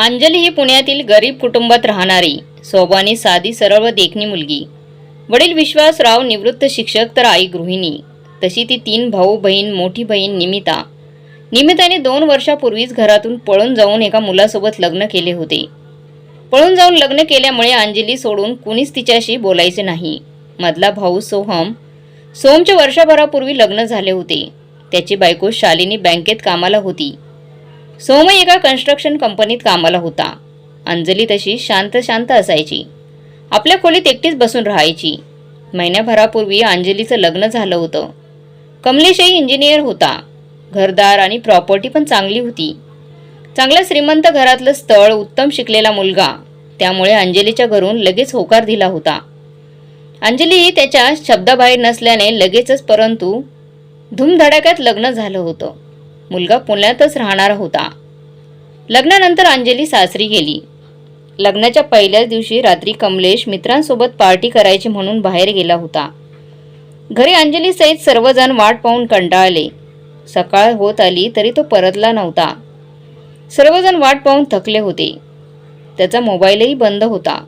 अंजली ही पुण्यातील गरीब कुटुंबात राहणारी सोबानी साधी सरळ व देखणी मुलगी. वडील विश्वासराव निवृत्त शिक्षक तर आई गृहिणी. तशी ती तीन भाऊ बहीण मोठी बहीण निमिता. निमिताने दोन वर्षापूर्वीच घरातून पळून जाऊन एका मुलासोबत लग्न केले होते. पळून जाऊन लग्न केल्यामुळे अंजली सोडून कुणीच तिच्याशी बोलायचे नाही. मधला भाऊ सोहम सोमच्या वर्षभरापूर्वी लग्न झाले होते. त्याची बायको शालिनी बँकेत कामाला होती. सोमय एका कन्स्ट्रक्शन कंपनीत कामाला होता. अंजली तशी शांत शांत असायची. आपल्या खोलीत एकटीच बसून राहायची. महिन्याभरापूर्वी अंजलीचं लग्न झालं होतं. कमलेशही इंजिनियर होता. घरदार आणि प्रॉपर्टी पण चांगली होती. चांगल्या श्रीमंत घरातलं स्थळ उत्तम शिकलेला मुलगा. त्यामुळे अंजलीच्या घरून लगेच होकार दिला होता. अंजली त्याच्या शब्दाबाहेर नसल्याने लगेचच परंतु धूमधडाक्यात लग्न झालं होतं. मुलगा पुण्यातच राहणारा होता. लग्नानंतर अंजली सासरी गेली. लग्नाच्या पहिल्याच दिवशी रात्री कमलेश मित्रांसोबत पार्टी करायची म्हणून बाहेर गेला होता. घरी अंजली सहित सर्वजण वाट पाहून कंटाळले. सकाळ होत आली तरी तो परतला नव्हता. सर्वजण वाट पाहून थकले होते. त्याचा मोबाईलही बंद होता.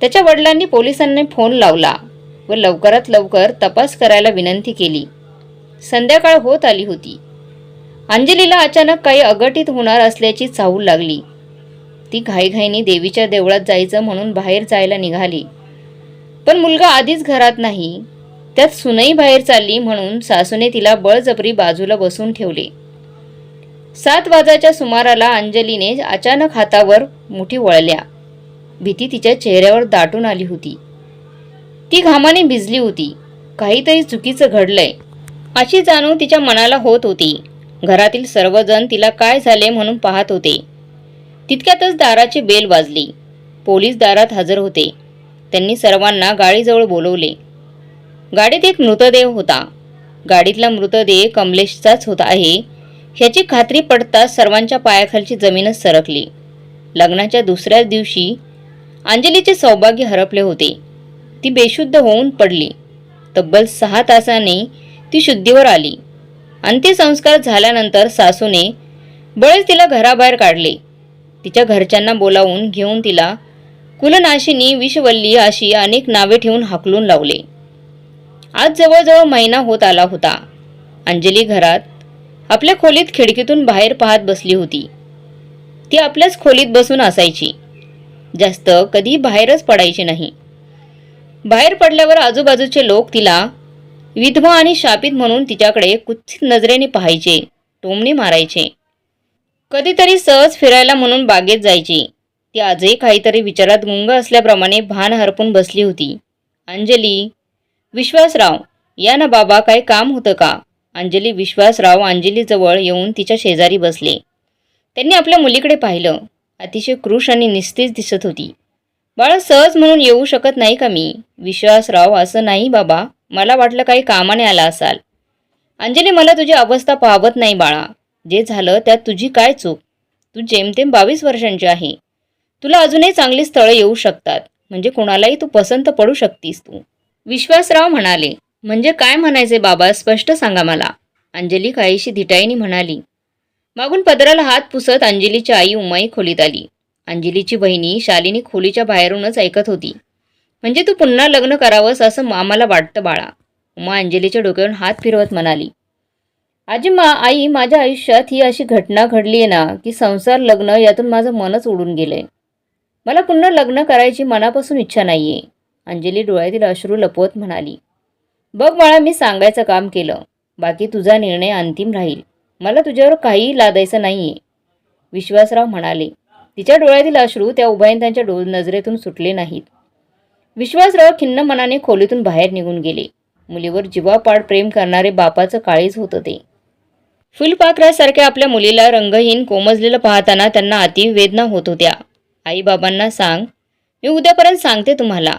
त्याच्या वडिलांनी पोलिसांनी फोन लावला व लवकरात लवकर तपास करायला विनंती केली. संध्याकाळ होत आली होती. अंजलीला अचानक काही अघटित होणार असल्याची चाहूल लागली. ती घाईघाईने देवीच्या देवळात जायचं म्हणून बाहेर जायला निघाली. पण मुलगा आधीच घरात नाही. त्यात सुनई बाहेर चालली म्हणून सासूने तिला बळजबरी बाजूला बसून ठेवले. सात वाजाच्या सुमाराला अंजलीने अचानक हातावर मुठी वळल्या. भीती तिच्या चेहऱ्यावर दाटून आली होती. ती घामाने भिजली होती. काहीतरी चुकीचं घडलंय. अशी जाणून तिच्या मनाला होत होती. घरातील सर्वजण तिला काय झाले म्हणून पाहत होते. तितक्यातच दाराची बेल वाजली. पोलीस दारात हजर होते. त्यांनी सर्वांना गाडीजवळ बोलवले. गाडीत एक मृतदेह होता. गाडीतला मृतदेह कमलेशचाच होता आहे. ह्याची खात्री पडताच सर्वांच्या पायाखालची जमीनच सरकली. लग्नाच्या दुसऱ्याच दिवशी अंजलीचे सौभाग्य हरपले होते. ती बेशुद्ध होऊन पडली. तब्बल सहा तासाने ती शुद्धीवर आली. अंत्यसंस्कार झाल्यानंतर सासूने बळेच तिला घराबाहेर काढले. तिच्या घरच्यांना बोलावून घेऊन तिला कुलनाशिनी विषवल्ली अशी अनेक नावे ठेवून हाकलून लावले. आज जवळजवळ महिना होत आला होता. अंजली घरात आपल्या खोलीत खिडकीतून बाहेर पाहत बसली होती. ती आपल्याच खोलीत बसून असायची. जास्त कधी बाहेरच पडायची नाही. बाहेर पडल्यावर आजूबाजूचे लोक तिला विधवा आणि शापित म्हणून तिच्याकडे कुत्सित नजरेने पाहायचे टोमणे मारायचे. कधीतरी सहज फिरायला म्हणून बागेत जायची. ती आजही काहीतरी विचारात गुंग असल्याप्रमाणे भान हरपून बसली होती. अंजली विश्वासराव या ना बाबा काय काम होतं का? अंजली विश्वासराव अंजलीजवळ येऊन तिच्या शेजारी बसले. त्यांनी आपल्या मुलीकडे पाहिलं. अतिशय क्रूश आणि निस्तेज दिसत होती. बाळ सहज म्हणून येऊ शकत नाही का मी? विश्वासराव असं नाही बाबा. मला वाटलं काही कामाने आला असाल. अंजली मला तुझी अवस्था पाहवत नाही बाळा. जे झालं त्यात तुझी काय चूक? तू जेमतेम बावीस वर्षांची आहे. तुला अजूनही चांगली स्थळं येऊ शकतात. म्हणजे कोणालाही तू पसंत पडू शकतीस तू. विश्वासराव म्हणाले म्हणजे काय म्हणायचे बाबा स्पष्ट सांगा मला. अंजली काहीशी धिटाईनी म्हणाली मागून पदराला हात पुसत अंजलीची आई उमाई खोलीत आली. अंजलीची बहिणी शालिनी खोलीच्या बाहेरूनच ऐकत होती. म्हणजे तू पुन्हा लग्न करावंस असं आम्हाला वाटतं बाळा. उमा अंजलीच्या डोक्यावरून हात फिरवत म्हणाली. आजी मा आई माझ्या आयुष्यात ही अशी घटना घडली आहे ना की संसार लग्न यातून माझं मनच उडून गेलंय. मला पुन्हा लग्न करायची मनापासून इच्छा नाहीये. अंजली डोळ्यातील अश्रू लपवत म्हणाली. बघ बाळा मी सांगायचं काम केलं. बाकी तुझा निर्णय अंतिम राहील. मला तुझ्यावर काहीही लादायचं नाहीये. विश्वासराव म्हणाले. तिच्या डोळ्यातील अश्रू त्या उभयंतांच्या त्यांच्या डो नजरेतून सुटले नाहीत. विश्वासराव खिन्न मनाने खोलीतून बाहेर निघून गेले. मुलीवर जीवापाड प्रेम करणारे बापाचं काळीच होतं ते फुलपाखरासारख्या आपल्या मुलीला रंगहीन कोमजलेलं पाहताना त्यांना अतिवेदना होत होत्या. आईबाबांना सांग मी उद्यापर्यंत सांगते तुम्हाला.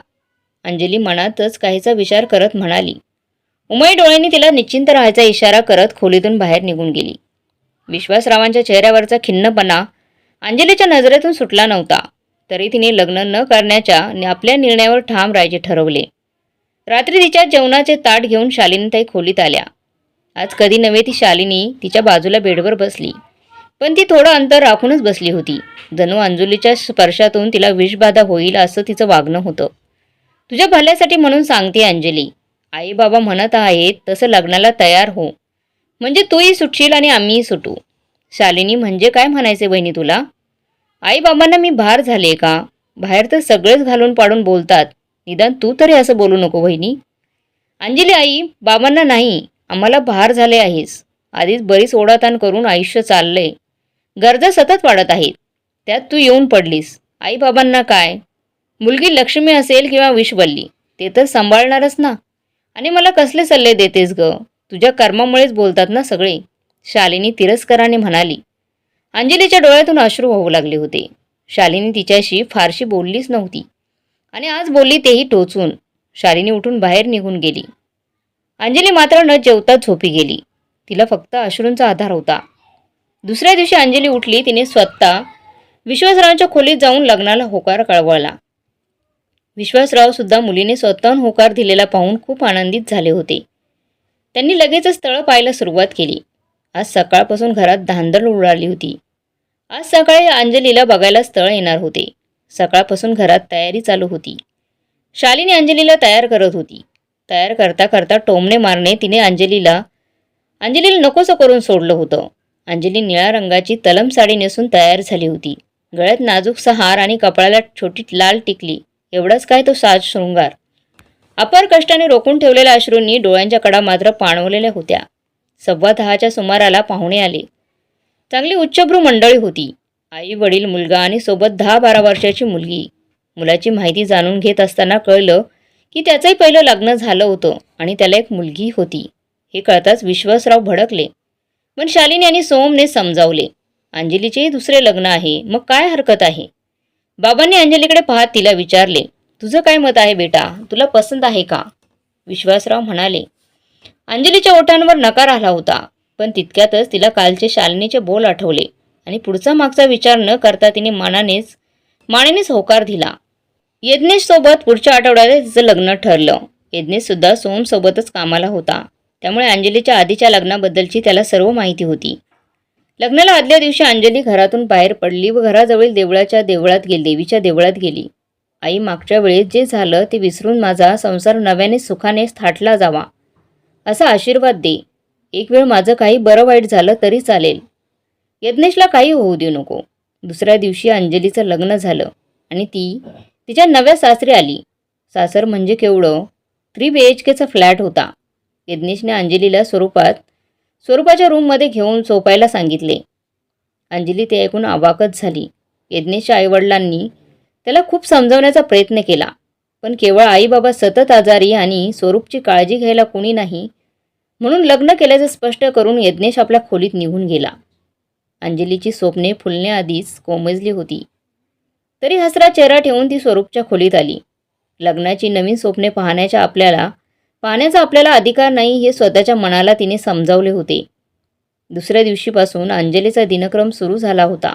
अंजली मनातच काहीचा विचार करत म्हणाली. उमई डोळ्यांनी तिला निश्चिंत राहायचा इशारा करत खोलीतून बाहेर निघून गेली. विश्वासरावांच्या चेहऱ्यावरचा खिन्नपणा अंजलीच्या नजरेतून सुटला नव्हता. तरी तिने लग्न न करण्याच्या आपल्या निर्णयावर ठाम राहायचे ठरवले. रात्री तिच्या जेवणाचे ताट घेऊन शालिनीताई खोलीत आल्या. आज कधी नव्हे ती शालिनी तिच्या बाजूला बेडवर बसली. पण ती थोडं अंतर राखूनच बसली होती. जणू अंजुलीच्या स्पर्शातून तिला विषबाधा होईल असं तिचं वागणं होतं. तुझ्या भल्यासाठी म्हणून सांगते अंजली. आई बाबा म्हणत आहेत तसं लग्नाला तयार हो. म्हणजे तूही सुटशील आणि आम्हीही सुटू. शालिनी म्हणजे काय म्हणायचे बहिणी तुला? आई बाबांना मी भार झाले का? बाहेर तर सगळेच घालून पाडून बोलतात. निदान तू तरी असं बोलू नको बहिणी अंजली आई बाबांना नाही आम्हाला भार झाले आहेस. आधीच बरीच ओढाताण करून आयुष्य चाललंय. गरजा सतत वाढत आहेत. त्यात तू येऊन पडलीस. आईबाबांना काय? मुलगी लक्ष्मी असेल किंवा विषवल्ली ते तर सांभाळणारच ना. आणि मला कसले सल्ले देतेस ग? तुझ्या कर्मामुळेच बोलतात ना सगळे. शालिनी तिरस्कराने म्हणाली. अंजलीच्या डोळ्यातून अश्रू वाहू लागले होते. शालिनी तिच्याशी फारशी बोललीच नव्हती. आणि आज बोलली तेही टोचून. शालिनी उठून बाहेर निघून गेली. अंजली मात्र न जेवता झोपी गेली. तिला फक्त अश्रूंचा आधार होता. दुसऱ्या दिवशी अंजली उठली तिने स्वतः विश्वासरावांच्या खोलीत जाऊन लग्नाला होकार कळवळला. विश्वासराव सुद्धा मुलीने स्वतःहून होकार दिलेला पाहून खूप आनंदित झाले होते. त्यांनी लगेचच स्थळं पाहायला सुरुवात केली. आज सकाळपासून घरात धांदल उडाली होती. आज सकाळी अंजलीला बघायला स्थळ येणार होते. सकाळपासून घरात तयारी चालू होती. शालिनी अंजलीला तयार करत होती. तयार करता करता टोमणे मारणे तिने अंजलीला अंजलीला नकोसं करून सोडलं होतं. अंजली निळ्या रंगाची तलम साडी नेसून तयार झाली होती. गळ्यात नाजूकसा हार आणि कपाळाला छोटी लाल टिकली. एवढाच काय तो साज शृंगार? अपार कष्टाने रोखून ठेवलेल्या अश्रूंनी डोळ्यांच्या कडा मात्र पाणवलेल्या होत्या. सव्वा दहाच्या सुमाराला पाहुणे आले. चांगली उच्चभ्रू मंडळी होती. आई वडील मुलगा आणि सोबत दहा बारा वर्षाची मुलगी. मुलाची माहिती जाणून घेत असताना कळलं की त्याचंही पहिलं लग्न झालं होतं आणि त्याला एक मुलगी होती. हे कळताच विश्वासराव भडकले. पण शालिनी आणि सोमने समजावले अंजलीचेही दुसरे लग्न आहे मग काय हरकत आहे? बाबांनी अंजलीकडे पाहत तिला विचारले तुझं काय मत आहे बेटा? तुला पसंत आहे का? विश्वासराव म्हणाले अंजलीच्या ओठांवर नकार आला होता. पण तितक्यातच तिला कालचे शालिनीचे बोल आठवले. आणि पुढचा मागचा विचार न करता तिने मानानेच मानेनेच होकार दिला. यज्ञेशसोबत पुढच्या आठवड्यात तिचं लग्न ठरलं. यज्ञेशसुद्धा सोमसोबतच कामाला होता. त्यामुळे अंजलीच्या आधीच्या लग्नाबद्दलची त्याला सर्व माहिती होती. लग्नाला आदल्या दिवशी अंजली घरातून बाहेर पडली व घराजवळील देवळाच्या देवळात गेली देवीच्या देवळात गेली. आई मागच्या वेळेस जे झालं ते विसरून माझा संसार नव्याने सुखाने थाटला जावा असा आशीर्वाद दे. एक वेळ माझं काही बरं वाईट झालं तरी चालेल. यज्ञेशला काही होऊ देऊ नको. दुसऱ्या दिवशी अंजलीचं लग्न झालं आणि ती तिच्या नव्या सासरी आली. सासर म्हणजे केवढं? थ्री बी एच केचा फ्लॅट होता. यज्ञेशने अंजलीला स्वरूपात स्वरूपाच्या रूममध्ये घेऊन झोपायला सांगितले. अंजली ते ऐकून अवाकच झाली. यज्ञेशच्या आईवडिलांनी त्याला खूप समजवण्याचा प्रयत्न केला. पण केवळ आईबाबा सतत आजारी आणि स्वरूपची काळजी घ्यायला कोणी नाही म्हणून लग्न केल्याचं स्पष्ट करून यज्ञेश आपल्या खोलीत निघून गेला. अंजलीची स्वप्ने फुलण्याआधीच कोमजली होती. तरी हसरा चेहरा ठेवून ती स्वरूपच्या खोलीत आली. लग्नाची नवीन स्वप्ने पाहण्याच्या आपल्याला पाहण्याचा आपल्याला अधिकार नाही हे स्वतःच्या मनाला तिने समजावले होते. दुसऱ्या दिवशीपासून अंजलीचा दिनक्रम सुरू झाला होता.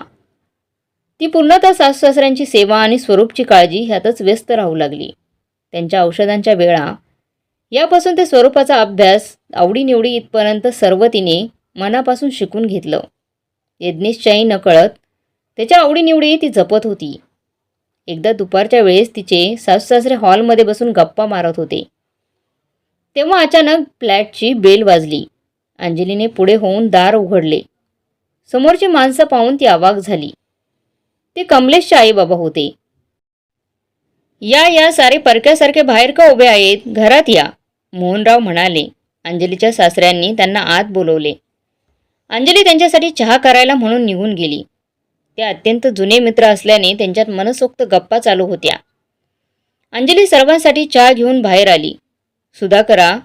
ती पूर्णतः सासू सासऱ्यांची सेवा आणि स्वरूपची काळजी ह्यातच व्यस्त राहू लागली. त्यांच्या औषधांच्या वेळा यापासून ते स्वरूपाचा अभ्यास आवडीनिवडी इथपर्यंत सर्व तिने मनापासून शिकून घेतलं. यज्ञेशच्याही नकळत त्याच्या आवडीनिवडी ती जपत होती. एकदा दुपारच्या वेळेस तिचे सासू सासरे हॉलमध्ये बसून गप्पा मारत होते. तेव्हा अचानक फ्लॅटची बेल वाजली. अंजलीने पुढे होऊन दार उघडले. समोरची माणसं पाहून ती अवाक झाली. ते कमलेशचे आई बाबा होते. या या सारे परक्यासारखे बाहेर का उभे आहेत? घरात या. मोहनराव म्हणाले. अंजलीच्या सासऱ्यांनी त्यांना आत बोलवले. अंजली त्यांच्यासाठी चहा करायला म्हणून निघून गेली. ते अत्यंत जुने मित्र असल्याने त्यांच्यात मनसोक्त गप्पा चालू होत्या. अंजली सर्वांसाठी चहा घेऊन बाहेर आली. सुधाकरा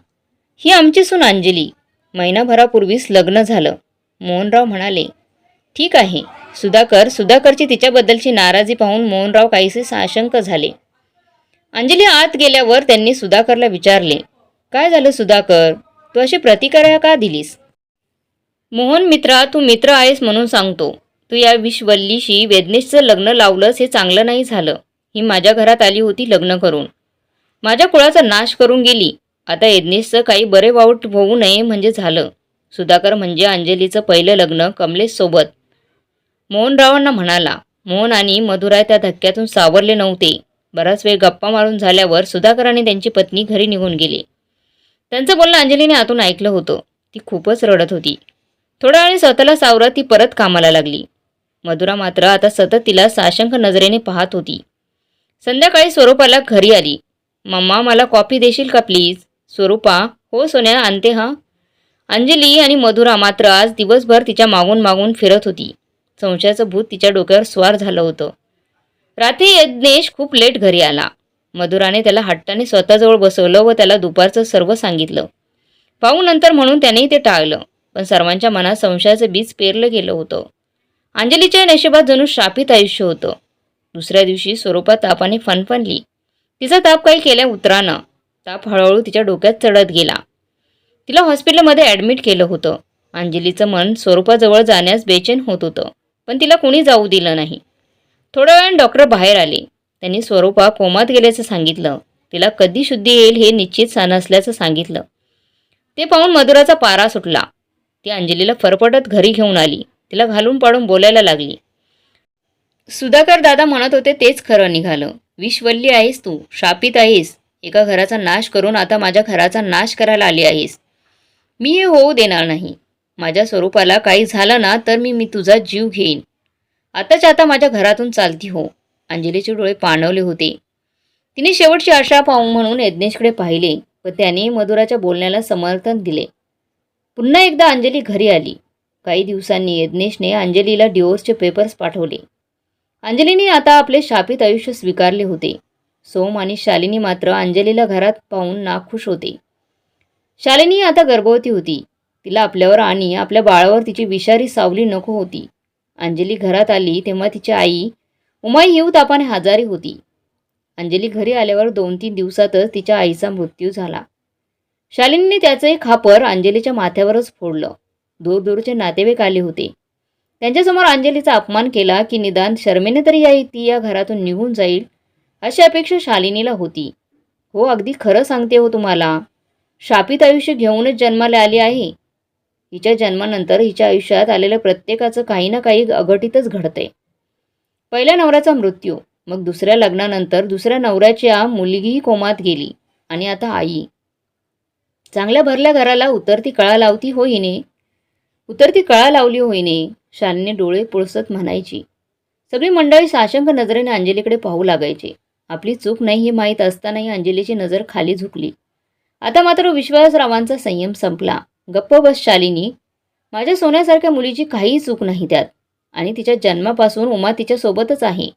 ही आमची सून अंजली. महिनाभरापूर्वीच लग्न झालं. मोहनराव म्हणाले ठीक आहे. सुधाकर सुधाकरची तिच्याबद्दलची नाराजी पाहून मोहनराव काहीसे साशंक झाले. अंजली आत गेल्यावर त्यांनी सुधाकरला विचारले काय झालं सुधाकर? तू अशी प्रतिक्रिया का दिलीस? मोहन मित्रा तू मित्र आहेस म्हणून सांगतो. तू या विश्वल्लीशी वेदनेशचं लग्न लावलंस हे चांगलं नाही झालं. ही माझ्या घरात आली होती लग्न करून. माझ्या कुळाचा नाश करून गेली. आता यज्ञेशचं काही बरे वाऊट होऊ नये म्हणजे झालं. सुधाकर म्हणजे अंजलीचं पहिलं लग्न कमलेशसोबत. मोहनरावांना म्हणाला मोहन आणि मधुराय त्या धक्क्यातून सावरले नव्हते. बराच वेळ गप्पा मारून झाल्यावर सुधाकर आणि त्यांची पत्नी घरी निघून गेले. त्यांचं बोलणं अंजलीने आतून ऐकलं होतं. ती खूपच रडत होती. थोड्या वेळाने स्वतःला सावरत ती परत कामाला लागली. मधुरा मात्र आता सतत तिला साशंक नजरेने पाहत होती. संध्याकाळी स्वरूपाला घरी आली. मम्मा मला कॉफी देशील का प्लीज? स्वरूपा हो सोन्या आणते हा. अंजली आणि मधुरा मात्र आज दिवसभर तिच्या मागून मागून फिरत होती. संशयाचं भूत तिच्या डोक्यावर स्वार झालं होतं. रात्री यज्ञेश खूप लेट घरी आला. मधुराने त्याला हट्टाने स्वतःजवळ बसवलं व त्याला दुपारचं सर्व सांगितलं. पाहूनंतर म्हणून त्यानेही ते टाळलं पण सर्वांच्या मनात संशयाचं बीज पेरलं गेलं होतं. अंजलीच्या नशिबात जणू शापित आयुष्य होतं. दुसऱ्या दिवशी स्वरूपात तापाने फनफनली तिचा ताप काही केल्या उतरानं. ताप हळूहळू तिच्या डोक्यात चढत गेला. तिला हॉस्पिटलमध्ये ॲडमिट केलं होतं. अंजलीचं मन स्वरूपाजवळ जाण्यास बेचैन होत होतं पण तिला कोणी जाऊ दिलं नाही. थोड्या वेळाने डॉक्टर बाहेर आले. त्यांनी स्वरूपा कोमात गेल्याचं सांगितलं. तिला कधी शुद्धी येईल हे निश्चित नसल्याचं सांगितलं. ते पाहून मधुराचा पारा सुटला. ती अंजलीला फरफटत घरी घेऊन आली. तिला घालून पाडून बोलायला लागली. सुधाकर दादा म्हणत होते तेच खरं निघालं. विषवल्ली आहेस तू शापित आहेस. एका घराचा नाश करून आता माझ्या घराचा नाश करायला आली आहेस. मी हे होऊ देणार नाही. माझ्या स्वरूपाला काही झालं ना तर मी मी तुझा जीव घेईन. आताच्या आता माझ्या घरातून चालती हो. अंजलीचे डोळे पाणवले होते. तिने शेवटची आशा पाहू म्हणून यज्ञेशकडे पाहिले व त्याने मधुराच्या बोलण्याला समर्थन दिले. पुन्हा एकदा अंजली घरी आली. काही दिवसांनी यज्ञेशने अंजलीला डिओर्सचे पेपर्स पाठवले. अंजलीने आता आपले शापित आयुष्य स्वीकारले होते. सोम आणि शालिनी मात्र अंजलीला घरात पाहून नाखुश होते. शालिनी आता गर्भवती होती. तिला आपल्यावर आणि आपल्या बाळावर तिची विषारी सावली नको होती. अंजली घरात आली तेव्हा तिची आई उमाई हिव तापाने आजारी होती. अंजली घरी आल्यावर दोन तीन दिवसातच तिच्या आईचा मृत्यू झाला. शालिनीने त्याचं एक खापर अंजलीच्या माथ्यावरच फोडलं. दूरदूरचे नातेवाईक आले होते. त्यांच्यासमोर अंजलीचा अपमान केला की निदान शर्मेने तरी या ती या घरातून निघून जाईल अशी अपेक्षा शालिनीला होती. हो अगदी खरं सांगते हो तुम्हाला. शापित आयुष्य घेऊनच जन्माला आली आहे. हिच्या जन्मानंतर हिच्या आयुष्यात आलेल्या प्रत्येकाचं काही ना काही अघटितच घडतंय. पहिल्या नवऱ्याचा मृत्यू. मग दुसऱ्या लग्नानंतर दुसऱ्या नवऱ्याच्या मुलगीही कोमात गेली आणि आता आई. चांगल्या भरल्या घराला उतरती कळा लावती होईने. उतरती कळा लावली होईने हिने डोळे पुळसत म्हणायची. सगळी मंडळी साशंक नजरेने अंजलीकडे पाहू लागायचे. आपली चूक नाही हे माहीत असतानाही अंजलीची नजर खाली झुकली. आता मात्र विश्वासरावांचा संयम संपला. गप्प बस शालिनी. माझ्या सोन्यासारख्या मुलीची काहीही चूक नाही त्यात. आणि तिच्या जन्मापासून उमा तिच्यासोबतच आहे.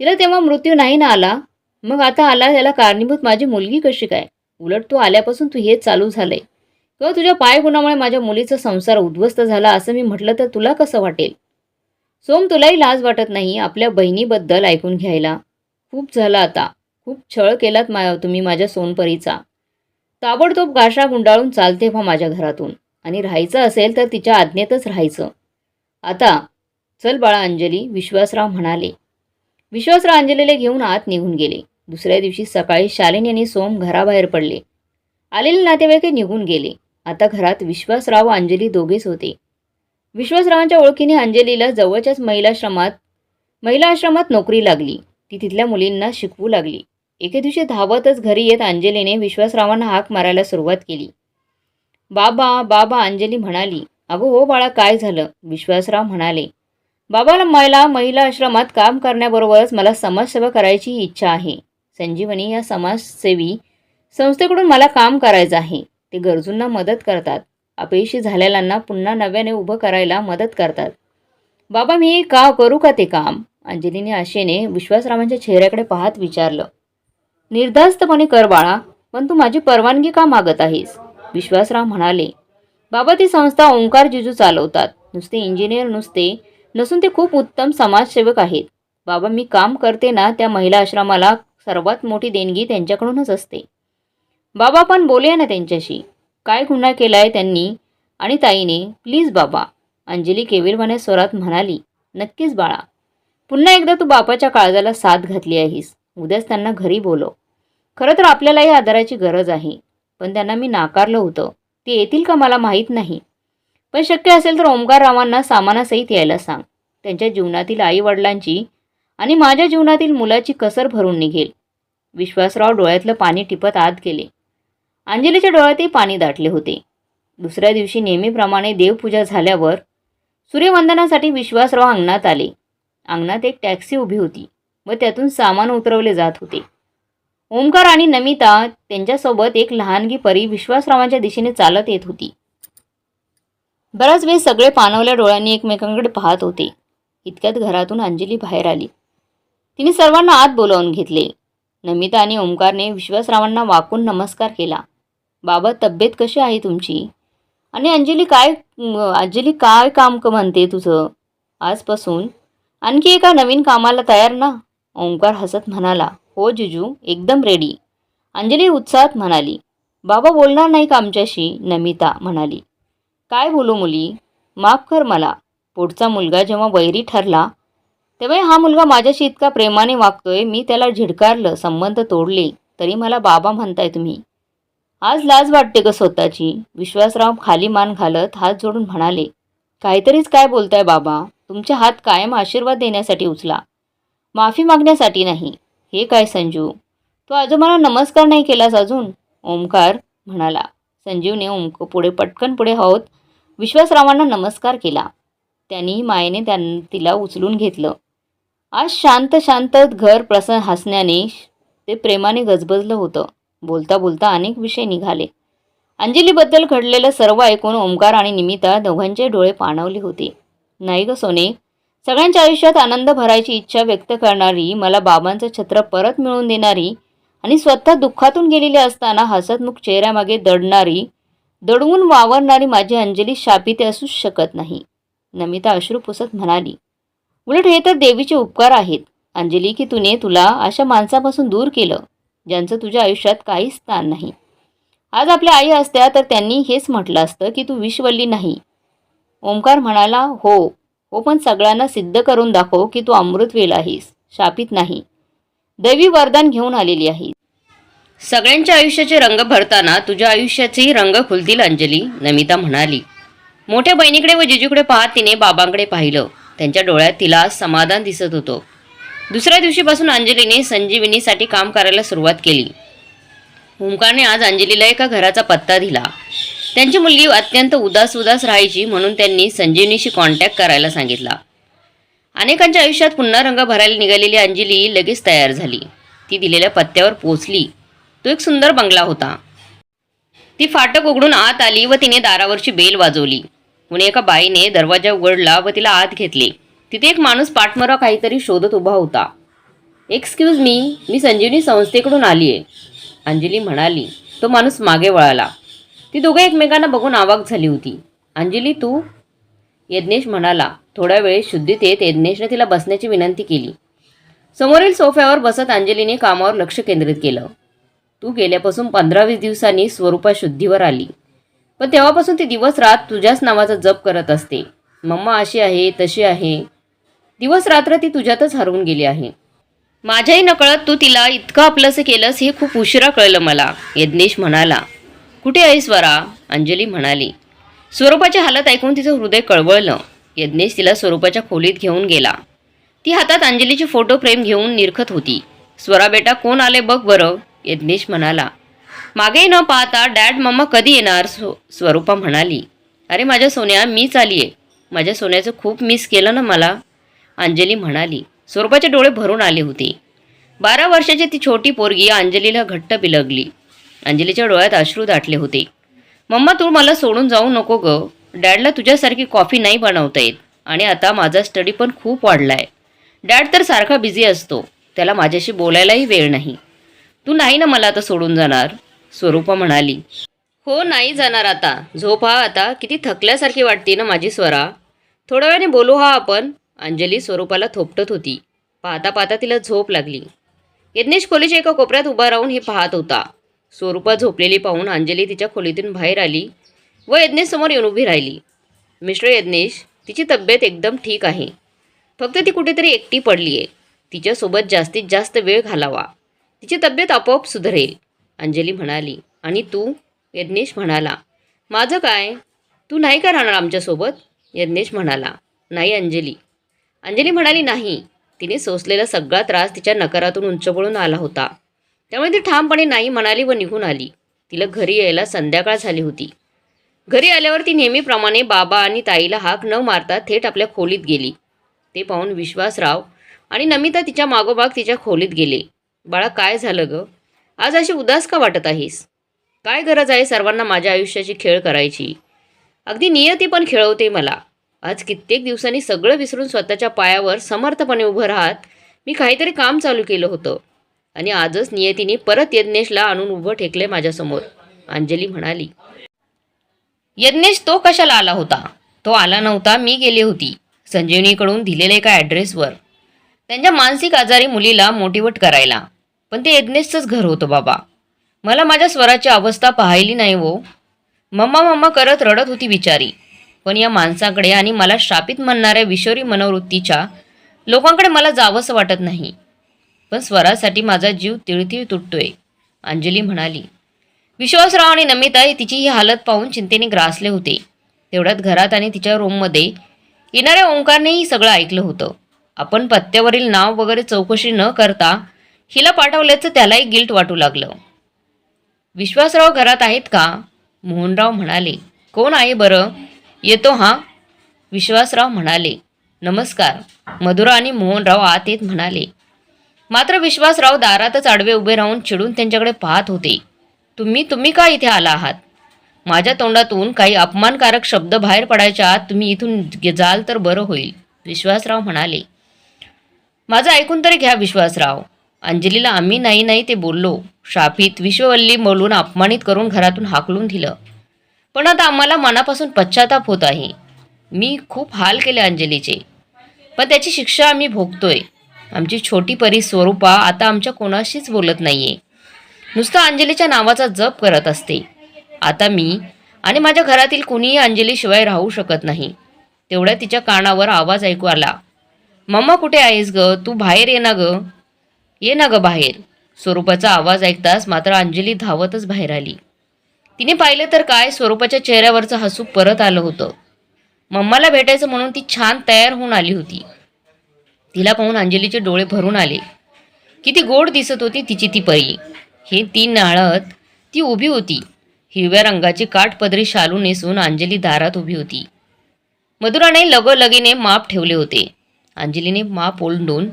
तिला तेव्हा मृत्यू नाही ना आला मग आता आला त्याला कारणीभूत माझी मुलगी कशी काय? उलट तू आल्यापासून तू हेच चालू झालंय. किंवा तुझ्या पायगुणामुळे माझ्या मुलीचा संसार उद्ध्वस्त झाला असं मी म्हटलं तर तुला कसं वाटेल? सोम तुलाही लाज वाटत नाही आपल्या बहिणीबद्दल ऐकून घ्यायला. खूप झालं आता. खूप छळ केलात मा तुम्ही माझ्या सोनपरीचा. ताबडतोब गाशा गुंडाळून चालते व्हा माझ्या घरातून. आणि राहायचं असेल तर तिच्या आज्ञेतच राहायचं. आता चल बाळा अंजली विश्वासराव म्हणाले. विश्वासराव अंजलीला घेऊन आत निघून गेले. दुसऱ्या दिवशी सकाळी शालिनी आणि सोम घराबाहेर पडले. आलेले नातेवाईक निघून गेले. आता घरात विश्वासराव व अंजली दोघेच होते. विश्वासरावांच्या ओळखीने अंजलीला जवळच्याच महिलाश्रमात महिला आश्रमात नोकरी लागली. ती तिथल्या मुलींना शिकवू लागली. एके दिवशी धावतच घरी येत अंजलीने विश्वासरावांना हाक मारायला सुरुवात केली. बाबा बाबा अंजली म्हणाली अगो हो बाळा काय झालं? विश्वासराव म्हणाले बाबाला मला महिला आश्रमात काम करण्याबरोबरच मला समाजसेवा करायची इच्छा आहे. संजीवनी या समाजसेवी संस्थेकडून मला काम करायचं आहे. ते गरजूंना मदत करतात. अपयशी झालेल्यांना पुन्हा नव्याने उभं करायला मदत करतात. बाबा मी का करू का ते काम? अंजलीने आशेने विश्वासरावांच्या चेहऱ्याकडे पाहत विचारलं. निर्धास्तपणे कर बाळा पण तू माझी परवानगी का मागत आहेस? विश्वासराव म्हणाले. बाबा ती संस्था ओंकार जिजू चालवतात. नुसते इंजिनियर नुसते नसून ते खूप उत्तम समाजसेवक आहेत. बाबा मी काम करते ना त्या महिला आश्रमाला सर्वात मोठी देणगी त्यांच्याकडूनच असते. बाबा पण बोलूया ना त्यांच्याशी. काय गुन्हा केलाय त्यांनी आणि ताईने? प्लीज बाबा अंजली केविलवाने स्वरात म्हणाली नक्कीच बाळा. पुन्हा एकदा तू बापाच्या काळजाला साथ घातली आहेस. उद्याच त्यांना घरी बोलव. खरं तर आपल्यालाही आधाराची गरज आहे. पण त्यांना मी नाकारलं होतं. ते येतील का मला माहीत नाही. पण शक्य असेल तर ओमकाररावांना सामानासहित यायला सांग. त्यांच्या जीवनातील आईवडिलांची आणि माझ्या जीवनातील मुलाची कसर भरून निघेल. विश्वासराव डोळ्यातलं पाणी टिपत आत गेले. अंजलीच्या डोळ्यातही पाणी दाटले होते. दुसऱ्या दिवशी नेहमीप्रमाणे देवपूजा झाल्यावर सूर्यवंदनासाठी विश्वासराव अंगणात आले. अंगणात एक टॅक्सी उभी होती व त्यातून सामान उतरवले जात होते. ओमकार आणि नमिता त्यांच्यासोबत एक लहानगी परी विश्वासरावांच्या दिशेने चालत येत होती. बराच वेळ सगळे पाणवल्या डोळ्यांनी एकमेकांकडे पाहत होते. इतक्यात घरातून अंजली बाहेर आली. तिने सर्वांना आत बोलावून घेतले. नमिता आणि ओंकारने विश्वासरावांना वाकून नमस्कार केला. बाबा तब्येत कशी आहे तुमची? आणि अंजली काय अंजली काय काम क म्हणते तुझं? आजपासून? आणखी एका नवीन कामाला तयार ना? ओंकार हसत म्हणाला. हो जिजू एकदम रेडी अंजली उत्साहात म्हणाली. बाबा बोलणार नाही का आमच्याशी? नमिता म्हणाली. काय बोलू मुली? माफ कर मला. पुढचा मुलगा जेव्हा वैरी ठरला तेव्हा हा मुलगा माझ्याशी इतका प्रेमाने वागतोय मी त्याला झिडकारलं संबंध तोडले तरी मला बाबा म्हणताय तुम्ही. आज लाज वाटते ग स्वतःची. विश्वासराव खाली मान घालत हात जोडून म्हणाले काहीतरीच काय बोलताय बाबा? तुमचे हात कायम आशीर्वाद देण्यासाठी उचला. माफी मागण्यासाठी नाही. हे काय संजू? तू आजोबाला नमस्कार नाही केलास अजून? ओंकार म्हणाला. संजीवने ओंक पुढे पटकन पुढे होत विश्वासरावांना नमस्कार केला. त्यांनी मायेने त्यां तिला उचलून घेतलं. आज शांत शांत घर प्रसन्न हसण्याने ते प्रेमाने गजबजलं होतं. बोलता बोलता अनेक विषय निघाले. अंजलीबद्दल घडलेलं सर्व ऐकून ओंकार आणि निमिता दोघांचे डोळे पाणवले होते. नाही ग सोने सगळ्यांच्या आयुष्यात आनंद भरायची इच्छा व्यक्त करणारी मला बाबांचं छत्र परत मिळवून देणारी आणि स्वतः दुःखातून गेलेली असताना हसतमुख चेहऱ्यामागे दडणारी दडवून वावरणारी माझी अंजली शापिते असूच शकत नाही. नमिता अश्रू पुसत म्हणाली उलट हे तर देवीचे उपकार आहेत. अंजली की तुने तुला अशा माणसापासून दूर केलं ज्यांचं तुझ्या आयुष्यात काही स्थान नाही. आज आपल्या आई असत्या तर त्यांनी हेच म्हटलं असतं की तू विश्वल्ली नाही. ओंकार म्हणाला हो हो पण सगळ्यांना सिद्ध करून दाखव की तू अमृतवेल आहेस शापित नाही. दैवी वरदान घेऊन आलेली आहे सगळ्यांच्या आयुष्याचे रंग भरताना तुझ्या आयुष्याचेही रंग खुलतील अंजली नमिता म्हणाली. मोठ्या बहिणीकडे व जिजूकडे पाहत तिने बाबांकडे पाहिलं. त्यांच्या डोळ्यात तिला समाधान दिसत होतं. दुसऱ्या दिवशीपासून अंजलीने संजीवनीसाठी काम करायला सुरुवात केली. ओंकारने आज अंजलीला एका घराचा पत्ता दिला. त्यांची मुलगी अत्यंत उदास उदास राहायची म्हणून त्यांनी संजीवनीशी कॉन्टॅक्ट करायला सांगितला. अनेकांच्या आयुष्यात पुन्हा रंग भरायला निघालेली अंजली लगेच तयार झाली. ती दिलेल्या पत्त्यावर पोचली. तो एक सुंदर बंगला होता. ती फाटक उघडून आत आली व तिने दारावरची बेल वाजवली. म्हणून एका बाईने दरवाजा उघडला व तिला आत घेतले. तिथे एक माणूस पाठमोरा काहीतरी शोधत उभा होता. एक्सक्यूज मी मी संजीवनी संस्थेकडून आली आहे अंजली म्हणाली. तो माणूस मागे वळाला. ती दोघं एकमेकांना बघून आवाक झाली होती. अंजली तू? यज्ञेश म्हणाला. थोड्या वेळ शुद्धीत येत यज्ञेशने तिला बसण्याची विनंती केली. समोरील सोफ्यावर बसत अंजलीने कामावर लक्ष केंद्रित केलं. तू गेल्यापासून पंधरा वीस दिवसांनी स्वरूपा शुद्धीवर आली. पण तेव्हापासून ती दिवस रात तुझ्याच नावाचा जप करत असते. मम्मा अशी आहे तशी आहे. दिवस रात्र ती तुझ्यातच हरवून गेली आहे. माझ्याही नकळत तू तिला इतकं आपलंसं केलंस हे खूप उशिरा कळलं मला यज्ञेश म्हणाला. कुठे आहे स्वरा अंजली म्हणाली. स्वरूपाची हालत ऐकून तिचं हृदय कळवळलं. यज्ञेश तिला स्वरूपाच्या खोलीत घेऊन गेला. ती हातात अंजलीची फोटो फ्रेम घेऊन निरखत होती. स्वरा बेटा कोण आले बघ बरं. यज्ञेश म्हणाला मागे न पाहता डॅड मम्मा कधी येणार? स्व स्वरूपा म्हणाली अरे माझ्या सोन्या मीच आली आहे माझ्या सोन्याचं खूप मिस केलं ना मला? अंजली म्हणाली स्वरूपाचे डोळे भरून आले होते. बारा वर्षाची ती छोटी पोरगी अंजलीला घट्ट बिलगली. अंजलीच्या डोळ्यात अश्रू दाटले होते. मम्मा तू मला सोडून जाऊ नको ग. डॅडला तुझ्यासारखी कॉफी नाही बनवता येत आणि आता माझा स्टडी पण खूप वाढला आहे डॅड तर सारखा बिझी असतो. त्याला माझ्याशी बोलायलाही वेळ नाही. तू नाही ना मला आता सोडून जाणार? स्वरूपा म्हणाली. हो नाही जाणार आता. झोप हा आता किती थकल्यासारखी वाटते ना माझी स्वरा. थोड्या वेळाने बोलू हा आपण. अंजली स्वरूपाला थोपटत होती. पाहता पाहता तिला झोप लागली. यज्ञेश खोलीच्या एका कोपऱ्यात उभा राहून हे पाहत होता. स्वरूपा झोपलेली पाहून अंजली तिच्या खोलीतून बाहेर आली व यज्ञेश समोर येऊन उभी राहिली. मिस्टर यज्ञेश तिची तब्येत एकदम ठीक आहे. फक्त ती कुठेतरी एकटी पडली आहे तिच्यासोबत जास्तीत जास्त वेळ घालावा. तिची तब्येत आपोआप सुधरेल. अंजली म्हणाली आणि तू? यज्ञेश म्हणाला माझं काय? तू नाही का राहणार आमच्यासोबत? यज्ञेश म्हणाला नाही अंजली. अंजली म्हणाली नाही. तिने सोसलेला सगळा त्रास तिच्या नकारातून उंचपळून आला होता. त्यामुळे ती ठामपणे नाही म्हणाली व निघून आली. तिला घरी यायला संध्याकाळ झाली होती. घरी आल्यावर ती नेहमीप्रमाणे बाबा आणि ताईला हाक न मारता थेट आपल्या खोलीत गेली. ते पाहून विश्वासराव आणि नमिता तिच्या मागोमाग तिच्या खोलीत गेले. बाळा काय झालं ग? आज अशी उदास का वाटत आहेस? काय गरज आहे सर्वांना माझ्या आयुष्याची खेळ करायची? अगदी नियती पण खेळवते मला. आज कित्येक दिवसांनी सगळं विसरून स्वतःच्या पायावर समर्थपणे उभं राहत मी काहीतरी काम चालू केलं होतं. आणि आजच नियतीने परत यज्ञेशला आणून उभं ठेकले माझ्यासमोर. अंजली म्हणाली यज्ञेश तो कशाला आला होता? तो आला नव्हता मी गेली होती. संजीवनीकडून दिलेल्या एका ॲड्रेसवर त्यांच्या मानसिक आजारी मुलीला मोटिवेट करायला. पण ते यज्ञेशचंच घर होतं बाबा. मला माझ्या स्वराची अवस्था पाहिली नाही वो मम्मा मम्मा करत रडत होती बिचारी. पण या माणसाकडे आणि मला शापित म्हणणाऱ्या विषोरी मनोवृत्तीच्या लोकांकडे मला जावंसं वाटत नाही. पण स्वरासाठी माझा जीव तिळतिळ तुटतोय अंजली म्हणाली. विश्वासराव आणि नमिता हे तिची ही हालत पाहून चिंतेने ग्रासले होते. तेवढ्यात घरात आणि तिच्या रूममध्ये येणाऱ्या ओंकारनेही सगळं ऐकलं होतं. आपण पत्त्यावरील नाव वगैरे चौकशी न करता हिला पाठवल्याचं त्यालाही गिल्ट वाटू लागलं. विश्वासराव घरात आहेत का? मोहनराव म्हणाले कोण आहे बरं? येतो हां विश्वासराव म्हणाले नमस्कार मधुरा आणि मोहनराव आत येत म्हणाले मात्र विश्वासराव दारातच आडवे उभे राहून चिडून त्यांच्याकडे पाहत होते. तुम्ही तुम्ही का इथे आला आहात? माझ्या तोंडातून काही अपमानकारक शब्द बाहेर पडायच्या आत तुम्ही इथून गे- जाल तर बरं होईल विश्वासराव म्हणाले. माझं ऐकून तरी घ्या विश्वासराव अंजलीला आम्ही नाही नाही ते बोललो. शापित विश्ववल्ली बोलून अपमानित करून घरातून हाकलून दिलं. पण आता आम्हाला मनापासून पश्चाताप होत आहे. मी खूप हाल केले अंजलीचे. पण त्याची शिक्षा आम्ही भोगतोय. आमची छोटी परी स्वरूपा आता आमच्या कोणाशीच बोलत नाहीये. नुसतं अंजलीच्या नावाचा जप करत असते. आता मी आणि माझ्या घरातील कुणीही अंजलीशिवाय राहू शकत नाही. तेवढ्या तिच्या कानावर आवाज ऐकू आला. मम्मा कुठे आहेस ग? तू बाहेर ये ना ग. ये ना ग बाहेर. स्वरूपाचा आवाज ऐकताच मात्र अंजली धावतच बाहेर आली. तिने पाहिलं तर काय स्वरूपाच्या चेहऱ्यावरचं हसू परत आलं होतं. मम्माला भेटायचं म्हणून ती छान तयार होऊन आली होती. तिला पाहून अंजलीचे डोळे भरून आले. किती गोड दिसत होती तिची ती परी. हे ती नाळत ती उभी होती. हिरव्या रंगाची काठपदरी शालू नेसून अंजली दारात उभी होती. मधुराने लगोलगीने माप ठेवले होते. अंजलीने माप ओलंडून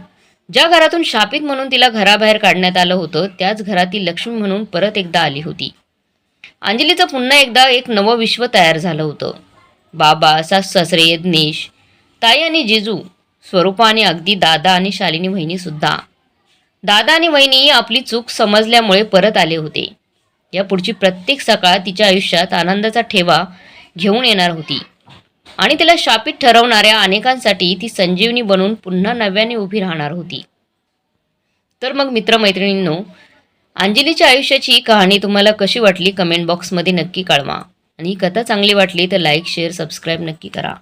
ज्या घरातून शापित म्हणून तिला घराबाहेर काढण्यात आलं होतं त्याच घरातील लक्ष्मी म्हणून परत एकदा आली होती. अंजलीचं पुन्हा एकदा एक नवं विश्व तयार झालं होतं. बाबा सास सासरे यज्ञेश ताई आणि जिजू स्वरूपा आणि अगदी दादा आणि शालिनी वहिनीसुद्धा दादा आणि वहिनी आपली चूक समजल्यामुळे परत आले होते. या पुढची प्रत्येक सकाळ तिच्या आयुष्यात आनंदाचा ठेवा घेऊन येणार होती. आणि तिला शापित ठरवणाऱ्या अनेकांसाठी ती संजीवनी बनून पुन्हा नव्याने उभी राहणार होती. तर मग मित्रमैत्रिणींनो अंजलीच्या आयुष्याची ही कहाणी तुम्हाला कशी वाटली कमेंट बॉक्समध्ये नक्की कळवा. आणि ही कथा चांगली वाटली तर लाईक शेअर सबस्क्राईब नक्की करा.